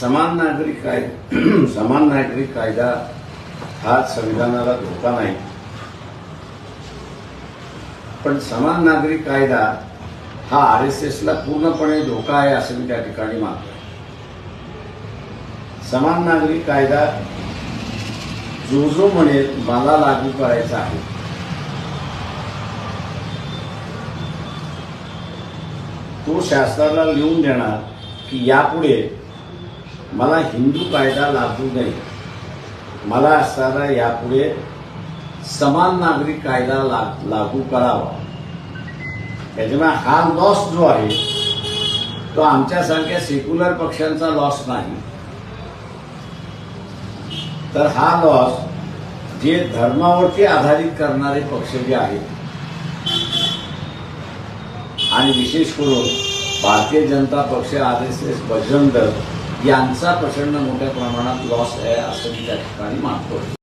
समान नागरिक काय समान नागरिक कायदा हा संविधानाला धोका नाही. पण समान नागरिक कायदा हा आर एस एसला पूर्णपणे धोका आहे असं मी त्या ठिकाणी मानतो समान नागरिक कायदा जो जो म्हणेल मला लागू करायचा आहे. तो शासनाला लिहून देणार की यापुढे मला हिंदू कायदा लागू नाही. मला असणारा यापुढे समान नागरिक कायदा लाग लागू करावा. त्याच्यामुळे हा लॉस जो आहे तो आमच्यासारख्या सेक्युलर पक्षांचा लॉस नाही. तर हा लॉस जे धर्मावरती आधारित करणारे पक्ष जे आहेत आणि विशेष करून भारतीय जनता पक्ष R S S Bajrang Dal यांचा प्रचंड मोठ्या प्रमाणात लॉस आहे असं मी त्या ठिकाणी मानतो